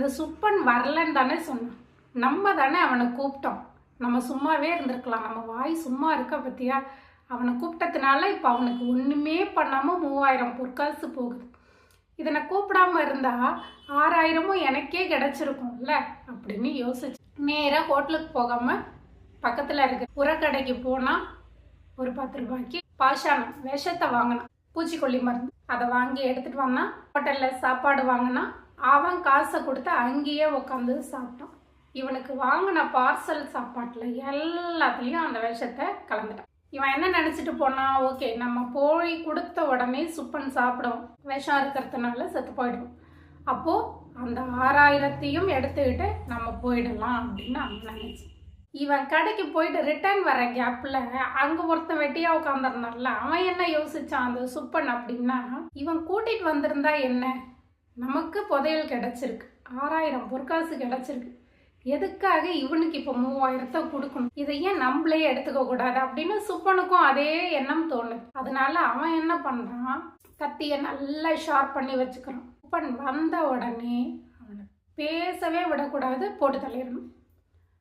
இந்த சுப்பன் வரலன்னு தானே சொன்னான். நம்ம தானே அவனை கூப்பிட்டோம். நம்ம சும்மாவே இருந்திருக்கலாம். நம்ம வாய் சும்மா இருக்க பத்தியா? அவனை கூப்பிட்டதுனால இப்போ அவனுக்கு ஒன்றுமே பண்ணாமல் மூவாயிரம் பொற்காசு போகுது. இதனை கூப்பிடாம இருந்தா ஆறாயிரமும் எனக்கே கிடைச்சிருக்கும்ல அப்படின்னு யோசிச்சு. நேராக ஹோட்டலுக்கு போகாம பக்கத்தில் இருக்க உரக்கடைக்கு போனால் ஒரு பத்து ரூபாய்க்கு பாஷானம் விஷத்தை வாங்கினான். பூச்சிக்கொல்லி மருந்து. அதை வாங்கி எடுத்துட்டு வந்தான். ஹோட்டலில் சாப்பாடு வாங்கினா அவன் காசை கொடுத்து அங்கேயே உட்காந்து சாப்பிட்டான். இவனுக்கு வாங்கின பார்சல் சாப்பாட்டில் எல்லாத்துலேயும் அந்த விஷத்தை கலந்துட்டான். இவன் என்ன நினச்சிட்டு போனான் ஓகே நம்ம போய் கொடுத்த உடனே சுப்பன் சாப்பிடும். விஷம் இருக்கிறதுனால செத்து போயிடும் அப்போது அந்த ஆறாயிரத்தையும் எடுத்துக்கிட்டு நம்ம போயிடலாம் அப்படின்னு அவன் நினச்சி இவன் கடைக்கு போயிட்டு ரிட்டர்ன் வர கேப்பில் அங்கே ஒருத்தன் வெட்டியாக உட்காந்துருந்தான்ல அவன் என்ன யோசிச்சான் அந்த சுப்பன் அப்படின்னா இவன் கூட்டிகிட்டு வந்திருந்தா என்ன? நமக்கு புதையல் கிடச்சிருக்கு. ஆறாயிரம் பொற்காசு கிடச்சிருக்கு. எதுக்காக இவனுக்கு இப்போ மூவாயிரத்தை கொடுக்கணும்? இதை ஏன் நம்மளே எடுத்துக்க கூடாது? அப்படின்னு சுப்பனுக்கும் அதே எண்ணம் தோணுது. அதனால அவன் என்ன பண்ணுறான் கத்தியை நல்லா ஷார்ப் பண்ணி வச்சுக்கிறான். சுப்பன் வந்த உடனே அவனை பேசவே விடக்கூடாது போட்டு தள்ளிடணும்.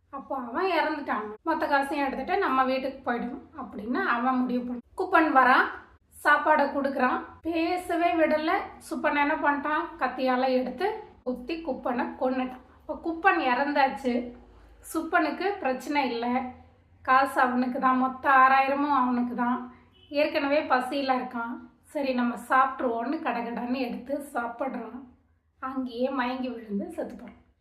அப்போ அவன் இறந்துட்டான். மொத்த காசையும் எடுத்துட்டு நம்ம வீட்டுக்கு போயிடணும் அப்படின்னு அவன் முடிவு பண்ண குப்பன் வரான். சாப்பாடை கொடுக்குறான். பேசவே விடலை. சுப்பன் என்ன பண்ணிட்டான்? கத்தியால் எடுத்து குத்தி குப்பனை கொண்டுட்டான் இப்போ குப்பன் இறந்தாச்சு. சுப்பனுக்கு பிரச்சனை இல்லை. காசு அவனுக்கு தான் மொத்த ஆறாயிரமும் அவனுக்கு தான் ஏற்கனவே பசியில் இருக்கான். சரி நம்ம சாப்பிட்ருவோன்னு கடகடன்னு எடுத்து சாப்பிட்றான். அங்கேயே மயங்கி விழுந்து செத்து போகிறான்